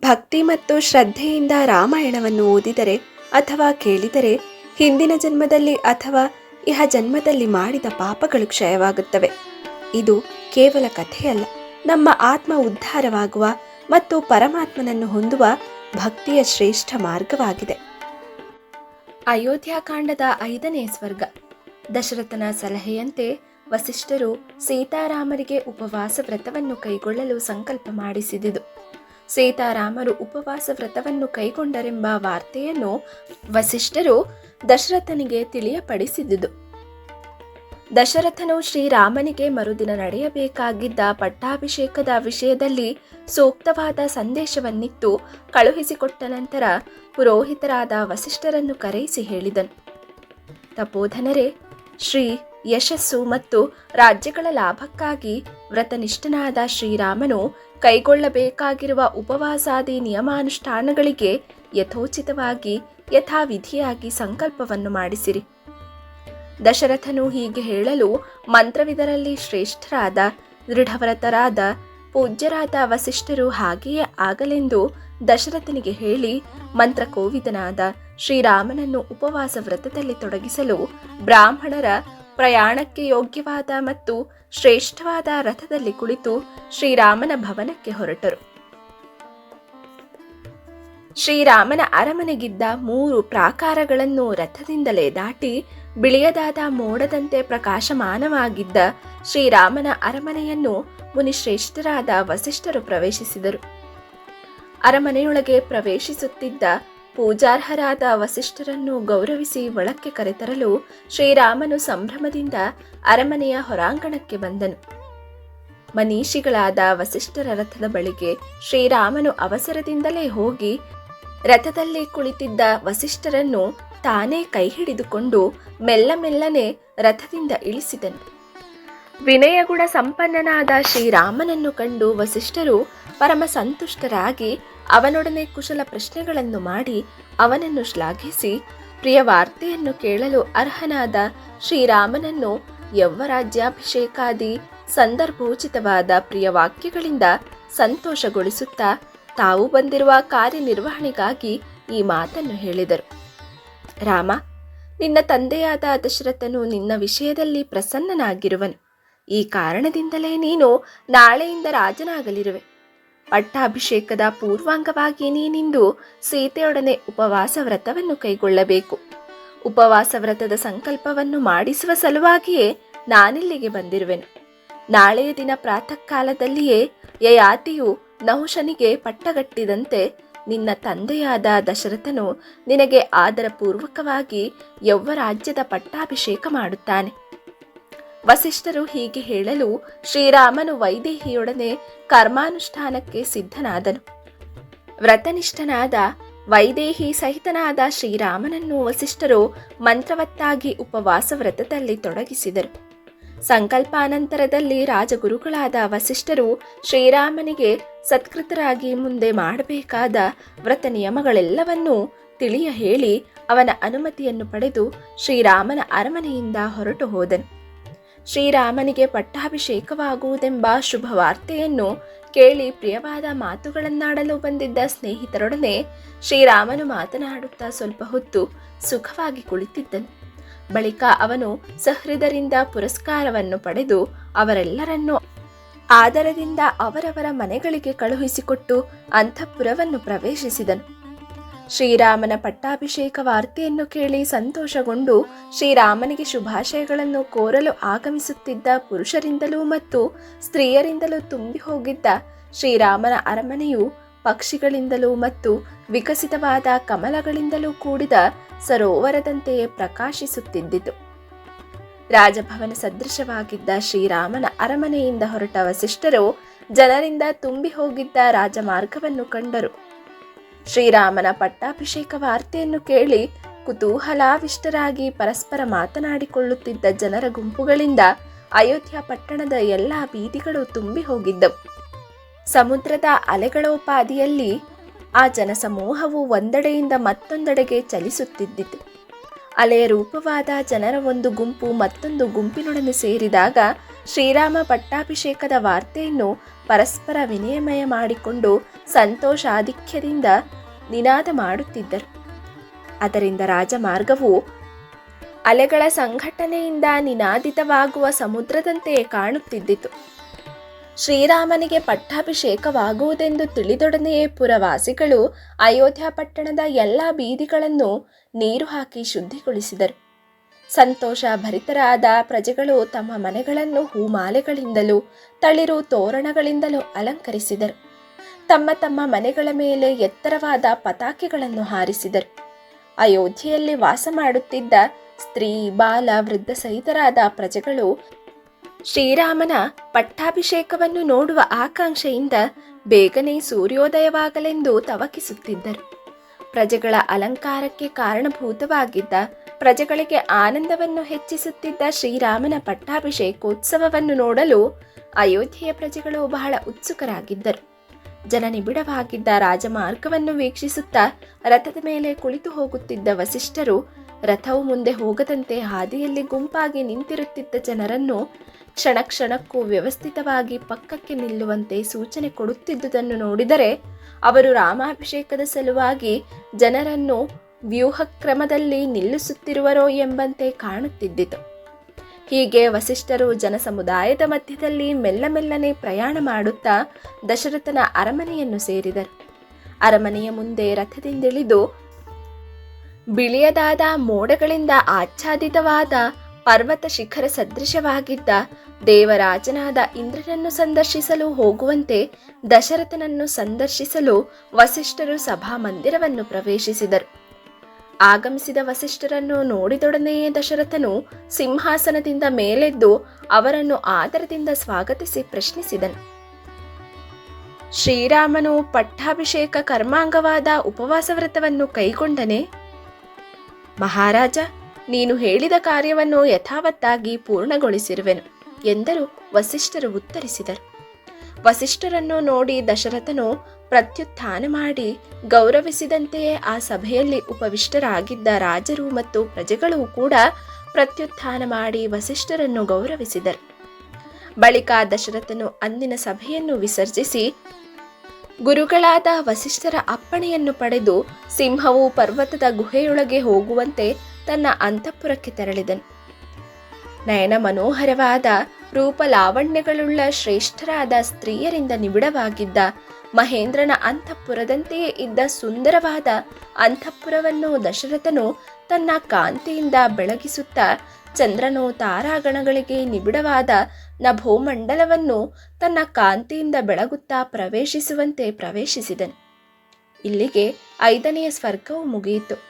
ಭಕ್ತಿ ಮತ್ತು ಶ್ರದ್ಧೆಯಿಂದ ರಾಮಾಯಣವನ್ನು ಓದಿದರೆ ಅಥವಾ ಕೇಳಿದರೆ ಹಿಂದಿನ ಜನ್ಮದಲ್ಲಿ ಅಥವಾ ಇಹ ಜನ್ಮದಲ್ಲಿ ಮಾಡಿದ ಪಾಪಗಳು ಕ್ಷಯವಾಗುತ್ತವೆ. ಇದು ಕೇವಲ ಕಥೆಯಲ್ಲ. ನಮ್ಮ ಆತ್ಮ ಉದ್ಧಾರವಾಗುವ ಮತ್ತು ಪರಮಾತ್ಮನನ್ನು ಹೊಂದುವ ಭಕ್ತಿಯ ಶ್ರೇಷ್ಠ ಮಾರ್ಗವಾಗಿದೆ. ಅಯೋಧ್ಯಾಕಾಂಡದ ಐದನೇ ಸ್ವರ್ಗ. ದಶರಥನ ಸಲಹೆಯಂತೆ ವಸಿಷ್ಠರು ಸೀತಾರಾಮರಿಗೆ ಉಪವಾಸ ವ್ರತವನ್ನು ಕೈಗೊಳ್ಳಲು ಸಂಕಲ್ಪ ಮಾಡಿಸಿದುದು. ಸೀತಾರಾಮರು ಉಪವಾಸ ವ್ರತವನ್ನು ಕೈಗೊಂಡರೆಂಬ ವಾರ್ತೆಯನ್ನು ವಸಿಷ್ಠರು ದಶರಥನಿಗೆ ತಿಳಿಯಪಡಿಸಿದುದು. ದಶರಥನು ಶ್ರೀರಾಮನಿಗೆ ಮರುದಿನ ನಡೆಯಬೇಕಾಗಿದ್ದ ಪಟ್ಟಾಭಿಷೇಕದ ವಿಷಯದಲ್ಲಿ ಸೂಕ್ತವಾದ ಸಂದೇಶವನ್ನಿತ್ತು ಕಳುಹಿಸಿಕೊಟ್ಟ ನಂತರ ಪುರೋಹಿತರಾದ ವಸಿಷ್ಠರನ್ನು ಕರೆಯಿಸಿ ಹೇಳಿದನು. ತಪೋಧನರೇ, ಶ್ರೀ ಯಶಸ್ಸು ಮತ್ತು ರಾಜ್ಯಗಳ ಲಾಭಕ್ಕಾಗಿ ವ್ರತನಿಷ್ಠನಾದ ಶ್ರೀರಾಮನು ಕೈಗೊಳ್ಳಬೇಕಾಗಿರುವ ಉಪವಾಸಾದಿ ನಿಯಮಾನುಷ್ಠಾನಗಳಿಗೆ ಯಥೋಚಿತವಾಗಿ ಯಥಾವಿಧಿಯಾಗಿ ಸಂಕಲ್ಪವನ್ನು ಮಾಡಿಸಿರಿ. ದಶರಥನು ಹೀಗೆ ಹೇಳಲು ಮಂತ್ರವಿದರಲ್ಲಿ ಶ್ರೇಷ್ಠರಾದ, ದೃಢವ್ರತರಾದ, ಪೂಜ್ಯರಾದ ವಸಿಷ್ಠರು ಹಾಗೆಯೇ ಆಗಲೆಂದು ದಶರಥನಿಗೆ ಹೇಳಿ ಮಂತ್ರಕೋವಿದನಾದ ಶ್ರೀರಾಮನನ್ನು ಉಪವಾಸ ವ್ರತದಲ್ಲಿ ತೊಡಗಿಸಲು ಬ್ರಾಹ್ಮಣರ ಪ್ರಯಾಣಕ್ಕೆ ಯೋಗ್ಯವಾದ ಮತ್ತು ಶ್ರೇಷ್ಠವಾದ ರಥದಲ್ಲಿ ಕುಳಿತು ಶ್ರೀರಾಮನ ಭವನಕ್ಕೆ ಹೊರಟರು. ಶ್ರೀರಾಮನ ಅರಮನೆಗಿದ್ದ ಮೂರು ಪ್ರಾಕಾರಗಳನ್ನು ರಥದಿಂದಲೇ ದಾಟಿ ಬಿಳಿಯದಾದ ಮೋಡದಂತೆ ಪ್ರಕಾಶಮಾನವಾಗಿದ್ದ ಶ್ರೀರಾಮನ ಅರಮನೆಯನ್ನು ಮುನಿಶ್ರೇಷ್ಠರಾದ ವಸಿಷ್ಠರು ಪ್ರವೇಶಿಸಿದರು. ಅರಮನೆಯೊಳಗೆ ಪ್ರವೇಶಿಸುತ್ತಿದ್ದ ಪೂಜಾರ್ಹರಾದ ವಸಿಷ್ಠರನ್ನು ಗೌರವಿಸಿ ಒಳಕ್ಕೆ ಕರೆತರಲು ಶ್ರೀರಾಮನು ಸಂಭ್ರಮದಿಂದ ಅರಮನೆಯ ಹೊರಾಂಗಣಕ್ಕೆ ಬಂದನು. ಮನೀಷಿಗಳಾದ ವಸಿಷ್ಠರ ರಥದ ಬಳಿಗೆ ಶ್ರೀರಾಮನು ಅವಸರದಿಂದಲೇ ಹೋಗಿ ರಥದಲ್ಲಿ ಕುಳಿತಿದ್ದ ವಸಿಷ್ಠರನ್ನು ತಾನೇ ಕೈ ಹಿಡಿದುಕೊಂಡು ಮೆಲ್ಲ ಮೆಲ್ಲನೆ ರಥದಿಂದ ಇಳಿಸಿದನು. ವಿನಯಗುಣ ಸಂಪನ್ನನಾದ ಶ್ರೀರಾಮನನ್ನು ಕಂಡು ವಸಿಷ್ಠರು ಪರಮ ಸಂತುಷ್ಟರಾಗಿ ಅವನೊಡನೆ ಕುಶಲ ಪ್ರಶ್ನೆಗಳನ್ನು ಮಾಡಿ ಅವನನ್ನು ಶ್ಲಾಘಿಸಿ, ಪ್ರಿಯ ವಾರ್ತೆಯನ್ನು ಕೇಳಲು ಅರ್ಹನಾದ ಶ್ರೀರಾಮನನ್ನು ಯೌವರಾಜ್ಯಾಭಿಷೇಕಾದಿ ಸಂದರ್ಭೋಚಿತವಾದ ಪ್ರಿಯ ವಾಕ್ಯಗಳಿಂದ ಸಂತೋಷಗೊಳಿಸುತ್ತಾ ತಾವು ಬಂದಿರುವ ಕಾರ್ಯನಿರ್ವಹಣೆಗಾಗಿ ಈ ಮಾತನ್ನು ಹೇಳಿದರು. ರಾಮ, ನಿನ್ನ ತಂದೆಯಾದ ದಶರಥನು ನಿನ್ನ ವಿಷಯದಲ್ಲಿ ಪ್ರಸನ್ನನಾಗಿರುವನು. ಈ ಕಾರಣದಿಂದಲೇ ನೀನು ನಾಳೆಯಿಂದ ರಾಜನಾಗಲಿರುವೆ. ಪಟ್ಟಾಭಿಷೇಕದ ಪೂರ್ವಾಂಗವಾಗಿ ನೀನಿಂದು ಸೀತೆಯೊಡನೆ ಉಪವಾಸ ವ್ರತವನ್ನು ಕೈಗೊಳ್ಳಬೇಕು. ಉಪವಾಸ ವ್ರತದ ಸಂಕಲ್ಪವನ್ನು ಮಾಡಿಸುವ ಸಲುವಾಗಿಯೇ ನಾನಿಲ್ಲಿಗೆ ಬಂದಿರುವೆನು. ನಾಳೆಯ ದಿನ ಪ್ರಾತಃ ಕಾಲದಲ್ಲಿಯೇ ಯಯಾತಿಯು ನಹುಶನಿಗೆ ಪಟ್ಟಗಟ್ಟಿದಂತೆ ನಿನ್ನ ತಂದೆಯಾದ ದಶರಥನು ನಿನಗೆ ಆದರಪೂರ್ವಕವಾಗಿ ಯೌವರಾಜ್ಯದ ಪಟ್ಟಾಭಿಷೇಕ ಮಾಡುತ್ತಾನೆ. ವಸಿಷ್ಠರು ಹೀಗೆ ಹೇಳಲು ಶ್ರೀರಾಮನು ವೈದೇಹಿಯೊಡನೆ ಕರ್ಮಾನುಷ್ಠಾನಕ್ಕೆ ಸಿದ್ಧನಾದನು. ವ್ರತನಿಷ್ಠನಾದ ವೈದೇಹಿ ಸಹಿತನಾದ ಶ್ರೀರಾಮನನ್ನು ವಸಿಷ್ಠರು ಮಂತ್ರವತ್ತಾಗಿ ಉಪವಾಸ ವ್ರತದಲ್ಲಿ ತೊಡಗಿಸಿದರು. ಸಂಕಲ್ಪಾನಂತರದಲ್ಲಿ ರಾಜಗುರುಗಳಾದ ವಸಿಷ್ಠರು ಶ್ರೀರಾಮನಿಗೆ ಸತ್ಕೃತರಾಗಿ ಮುಂದೆ ಮಾಡಬೇಕಾದ ವ್ರತ ನಿಯಮಗಳೆಲ್ಲವನ್ನೂ ತಿಳಿಯ ಹೇಳಿ ಅವನ ಅನುಮತಿಯನ್ನು ಪಡೆದು ಶ್ರೀರಾಮನ ಅರಮನೆಯಿಂದ ಹೊರಟು ಹೋದನು. ಶ್ರೀರಾಮನಿಗೆ ಪಟ್ಟಾಭಿಷೇಕವಾಗುವುದೆಂಬ ಶುಭವಾರ್ತೆಯನ್ನು ಕೇಳಿ ಪ್ರಿಯವಾದ ಮಾತುಗಳನ್ನಾಡಲು ಬಂದಿದ್ದ ಸ್ನೇಹಿತರೊಡನೆ ಶ್ರೀರಾಮನು ಮಾತನಾಡುತ್ತಾ ಸ್ವಲ್ಪ ಹೊತ್ತು ಸುಖವಾಗಿ ಕುಳಿತಿದ್ದನು. ಬಳಿಕ ಅವನು ಸಹೃದರಿಂದ ಪುರಸ್ಕಾರವನ್ನು ಪಡೆದು ಅವರೆಲ್ಲರನ್ನೂ ಆದರದಿಂದ ಅವರವರ ಮನೆಗಳಿಗೆ ಕಳುಹಿಸಿಕೊಟ್ಟು ಅಂತಃಪುರವನ್ನು ಪ್ರವೇಶಿಸಿದನು. ಶ್ರೀರಾಮನ ಪಟ್ಟಾಭಿಷೇಕ ವಾರ್ತೆಯನ್ನು ಕೇಳಿ ಸಂತೋಷಗೊಂಡು ಶ್ರೀರಾಮನಿಗೆ ಶುಭಾಶಯಗಳನ್ನು ಕೋರಲು ಆಗಮಿಸುತ್ತಿದ್ದ ಪುರುಷರಿಂದಲೂ ಮತ್ತು ಸ್ತ್ರೀಯರಿಂದಲೂ ತುಂಬಿ ಹೋಗಿದ್ದ ಶ್ರೀರಾಮನ ಅರಮನೆಯು ಪಕ್ಷಿಗಳಿಂದಲೂ ಮತ್ತು ವಿಕಸಿತವಾದ ಕಮಲಗಳಿಂದಲೂ ಕೂಡಿದ ಸರೋವರದಂತೆಯೇ ಪ್ರಕಾಶಿಸುತ್ತಿದ್ದಿತು. ರಾಜಭವನ ಸದೃಶವಾಗಿದ್ದ ಶ್ರೀರಾಮನ ಅರಮನೆಯಿಂದ ಹೊರಟ ವಸಿಷ್ಠರು ಜನರಿಂದ ತುಂಬಿ ಹೋಗಿದ್ದ ರಾಜಮಾರ್ಗವನ್ನು ಕಂಡರು. ಶ್ರೀರಾಮನ ಪಟ್ಟಾಭಿಷೇಕ ವಾರ್ತೆಯನ್ನು ಕೇಳಿ ಕುತೂಹಲಾವಿಷ್ಟರಾಗಿ ಪರಸ್ಪರ ಮಾತನಾಡಿಕೊಳ್ಳುತ್ತಿದ್ದ ಜನರ ಗುಂಪುಗಳಿಂದ ಅಯೋಧ್ಯ ಪಟ್ಟಣದ ಎಲ್ಲ ಬೀದಿಗಳು ತುಂಬಿ ಹೋಗಿದ್ದವು. ಸಮುದ್ರದ ಅಲೆಗಳೋಪಾದಿಯಲ್ಲಿ ಆ ಜನಸಮೂಹವು ಒಂದೆಡೆಯಿಂದ ಮತ್ತೊಂದೆಡೆಗೆ ಚಲಿಸುತ್ತಿದ್ದಿತು. ಅಲೆಯ ರೂಪವಾದ ಜನರ ಒಂದು ಗುಂಪು ಮತ್ತೊಂದು ಗುಂಪಿನೊಡನೆ ಸೇರಿದಾಗ ಶ್ರೀರಾಮ ಪಟ್ಟಾಭಿಷೇಕದ ವಾರ್ತೆಯನ್ನು ಪರಸ್ಪರ ವಿನಿಮಯ ಮಾಡಿಕೊಂಡು ಸಂತೋಷಾಧಿಕ್ಯದಿಂದ ನಿನಾದ ಮಾಡುತ್ತಿದ್ದರು. ಅದರಿಂದ ರಾಜಮಾರ್ಗವು ಅಲೆಗಳ ಸಂಘಟನೆಯಿಂದ ನಿನಾದಿತವಾಗುವ ಸಮುದ್ರದಂತೆಯೇ ಕಾಣುತ್ತಿದ್ದಿತು. ಶ್ರೀರಾಮನಿಗೆ ಪಟ್ಟಾಭಿಷೇಕವಾಗುವುದೆಂದು ತಿಳಿದೊಡನೆಯೇ ಪುರವಾಸಿಗಳು ಅಯೋಧ್ಯ ಪಟ್ಟಣದ ಎಲ್ಲ ಬೀದಿಗಳನ್ನು ನೀರು ಹಾಕಿ ಶುದ್ಧಿಗೊಳಿಸಿದರು. ಸಂತೋಷ ಭರಿತರಾದ ಪ್ರಜೆಗಳು ತಮ್ಮ ಮನೆಗಳನ್ನು ಹೂಮಾಲೆಗಳಿಂದಲೂ ತಳಿರು ತೋರಣಗಳಿಂದಲೂ ಅಲಂಕರಿಸಿದರು. ತಮ್ಮ ತಮ್ಮ ಮನೆಗಳ ಮೇಲೆ ಎತ್ತರವಾದ ಪತಾಕೆಗಳನ್ನು ಹಾರಿಸಿದರು. ಅಯೋಧ್ಯೆಯಲ್ಲಿ ವಾಸ ಮಾಡುತ್ತಿದ್ದ ಸ್ತ್ರೀ, ಬಾಲ, ವೃದ್ಧ ಸಹಿತರಾದ ಪ್ರಜೆಗಳು ಶ್ರೀರಾಮನ ಪಟ್ಟಾಭಿಷೇಕವನ್ನು ನೋಡುವ ಆಕಾಂಕ್ಷೆಯಿಂದ ಬೇಗನೆ ಸೂರ್ಯೋದಯವಾಗಲೆಂದು ತವಕಿಸುತ್ತಿದ್ದರು. ಪ್ರಜೆಗಳ ಅಲಂಕಾರಕ್ಕೆ ಕಾರಣಭೂತವಾಗಿದ್ದ ಪ್ರಜೆಗಳಿಗೆ ಆನಂದವನ್ನು ಹೆಚ್ಚಿಸುತ್ತಿದ್ದ ಶ್ರೀರಾಮನ ಪಟ್ಟಾಭಿಷೇಕೋತ್ಸವವನ್ನು ನೋಡಲು ಅಯೋಧ್ಯೆಯ ಪ್ರಜೆಗಳು ಬಹಳ ಉತ್ಸುಕರಾಗಿದ್ದರು. ಜನನಿಬಿಡವಾಗಿದ್ದ ರಾಜಮಾರ್ಗವನ್ನು ವೀಕ್ಷಿಸುತ್ತಾ ರಥದ ಮೇಲೆ ಕುಳಿತು ಹೋಗುತ್ತಿದ್ದ ವಸಿಷ್ಠರು ರಥವು ಮುಂದೆ ಹೋಗದಂತೆ ಹಾದಿಯಲ್ಲಿ ಗುಂಪಾಗಿ ನಿಂತಿರುತ್ತಿದ್ದ ಜನರನ್ನು ಕ್ಷಣ ಕ್ಷಣಕ್ಕೂ ವ್ಯವಸ್ಥಿತವಾಗಿ ಪಕ್ಕಕ್ಕೆ ನಿಲ್ಲುವಂತೆ ಸೂಚನೆ ಕೊಡುತ್ತಿದ್ದುದನ್ನು ನೋಡಿದರೆ ಅವರು ರಾಮಾಭಿಷೇಕದ ಸಲುವಾಗಿ ಜನರನ್ನು ವ್ಯೂಹಕ್ರಮದಲ್ಲಿ ನಿಲ್ಲಿಸುತ್ತಿರುವರೋ ಎಂಬಂತೆ ಕಾಣುತ್ತಿದ್ದಿತು. ಹೀಗೆ ವಸಿಷ್ಠರು ಜನಸಮುದಾಯದ ಮಧ್ಯದಲ್ಲಿ ಮೆಲ್ಲಮೆಲ್ಲನೆ ಪ್ರಯಾಣ ಮಾಡುತ್ತಾ ದಶರಥನ ಅರಮನೆಯನ್ನು ಸೇರಿದರು. ಅರಮನೆಯ ಮುಂದೆ ರಥದಿಂದಿಳಿದು ಬಿಳಿಯದಾದ ಮೋಡಗಳಿಂದ ಆಚ್ಛಾದಿತವಾದ ಪರ್ವತ ಶಿಖರ ಸದೃಶವಾಗಿದ್ದ ದೇವರಾಜನಾದ ಇಂದ್ರನನ್ನು ಸಂದರ್ಶಿಸಲು ಹೋಗುವಂತೆ ದಶರಥನನ್ನು ಸಂದರ್ಶಿಸಲು ವಸಿಷ್ಠರು ಸಭಾ ಮಂದಿರವನ್ನು ಪ್ರವೇಶಿಸಿದರು. ಆಗಮಿಸಿದ ವಸಿಷ್ಠರನ್ನು ನೋಡಿದೊಡನೆಯೇ ದಶರಥನು ಸಿಂಹಾಸನದಿಂದ ಮೇಲೆದ್ದು ಅವರನ್ನು ಆದರದಿಂದ ಸ್ವಾಗತಿಸಿ ಪ್ರಶ್ನಿಸಿದನು. ಶ್ರೀರಾಮನು ಪಟ್ಟಾಭಿಷೇಕ ಕರ್ಮಾಂಗವಾದ ಉಪವಾಸ ವ್ರತವನ್ನು ಕೈಗೊಂಡನೆ. ಮಹಾರಾಜ, ನೀನು ಹೇಳಿದ ಕಾರ್ಯವನ್ನು ಯಥಾವತ್ತಾಗಿ ಪೂರ್ಣಗೊಳಿಸಿರುವೆನು ಎಂದರು ವಸಿಷ್ಠರು ಉತ್ತರಿಸಿದರು. ವಸಿಷ್ಠರನ್ನು ನೋಡಿ ದಶರಥನು ಪ್ರತ್ಯುತ್ಥಾನ ಮಾಡಿ ಗೌರವಿಸಿದಂತೆಯೇ ಆ ಸಭೆಯಲ್ಲಿ ಉಪವಿಷ್ಟರಾಗಿದ್ದ ರಾಜರು ಮತ್ತು ಪ್ರಜೆಗಳು ಕೂಡ ಪ್ರತ್ಯುತ್ಥಾನ ಮಾಡಿ ವಸಿಷ್ಠರನ್ನು ಗೌರವಿಸಿದರು. ಬಳಿಕ ದಶರಥನು ಅಂದಿನ ಸಭೆಯನ್ನು ವಿಸರ್ಜಿಸಿ ಗುರುಗಳಾದ ವಸಿಷ್ಠರ ಅಪ್ಪಣೆಯನ್ನು ಪಡೆದು ಸಿಂಹವು ಪರ್ವತದ ಗುಹೆಯೊಳಗೆ ಹೋಗುವಂತೆ ತನ್ನ ಅಂತಃಪುರಕ್ಕೆ ತೆರಳಿದನು. ನಯನ ಮನೋಹರವಾದ ರೂಪ ಲಾವಣ್ಯಗಳುಳ್ಳ ಶ್ರೇಷ್ಠರಾದ ಸ್ತ್ರೀಯರಿಂದ ನಿಬಿಡವಾಗಿದ್ದ ಮಹೇಂದ್ರನ ಅಂತಃಪುರದಂತೆಯೇ ಇದ್ದ ಸುಂದರವಾದ ಅಂತಃಪುರವನ್ನು ದಶರಥನು ತನ್ನ ಕಾಂತಿಯಿಂದ ಬೆಳಗಿಸುತ್ತಾ ಚಂದ್ರನು ತಾರಾಗಣಗಳಿಗೆ ನಿಬಿಡವಾದ ನಭೋಮಂಡಲವನ್ನು ತನ್ನ ಕಾಂತಿಯಿಂದ ಬೆಳಗುತ್ತಾ ಪ್ರವೇಶಿಸುವಂತೆ ಪ್ರವೇಶಿಸಿದನು. ಇಲ್ಲಿಗೆ ಐದನೆಯ ಸ್ವರ್ಗವು ಮುಗಿಯಿತು.